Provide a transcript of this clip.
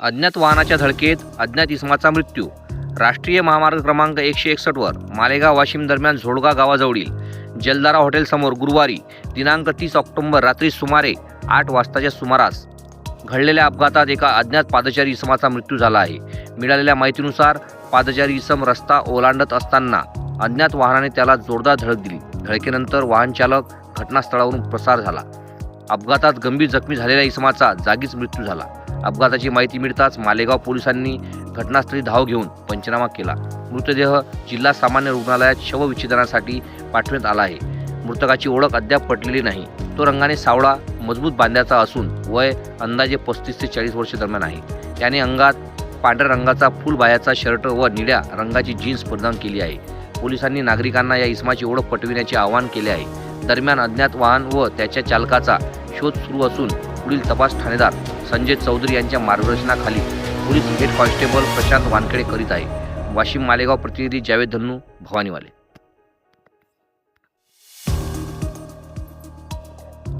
अज्ञात वाहनाच्या धडकेत अज्ञात इसमाचा मृत्यू. राष्ट्रीय महामार्ग क्रमांक एकशे एकसष्टवर मालेगाव वाशिम दरम्यान झोडगा गावाजवळील जलदारा हॉटेलसमोर गुरुवारी दिनांक तीस ऑक्टोबर रात्री सुमारे आठ वाजताच्या सुमारास घडलेल्या अपघातात एका अज्ञात पादचारी इसमाचा मृत्यू झाला आहे. मिळालेल्या माहितीनुसार पादचारी इसम रस्ता ओलांडत असताना अज्ञात वाहनाने त्याला जोरदार धडक दिली. धडकेनंतर वाहनचालक घटनास्थळावरून प्रसार झाला. अपघातात गंभीर जखमी झालेल्या इसमाचा जागीच मृत्यू झाला. अपघाताची माहिती मिळताच मालेगाव पोलिसांनी घटनास्थळी धाव घेऊन पंचनामा केला. मृतदेह जिल्हा सामान्य रुग्णालयात शवविच्छेदनासाठी पाठवण्यात आला आहे. मृतकाची ओळख अद्याप पटलेली नाही. तो रंगाने सावळा मजबूत बांध्याचा असून वय अंदाजे पस्तीस ते चाळीस वर्ष दरम्यान आहे. त्याने अंगात पांढऱ्या रंगाचा फुलबाह्याचा शर्ट व निळ्या रंगाची जीन्स परिधान केली आहे. पोलिसांनी नागरिकांना या इसमाची ओळख पटविण्याचे आवाहन केले आहे. दरम्यान अज्ञात वाहन व त्याच्या चालकाचा शोध सुरू असून पुढील तपास ठाणेदार संजय चौधरी यांच्या मार्गदर्शनाखाली police head constable Prashant Wankhede करीत आहे. वाशिम मालेगाव प्रतिनिधी जावेद धन्नू भवानीवाले.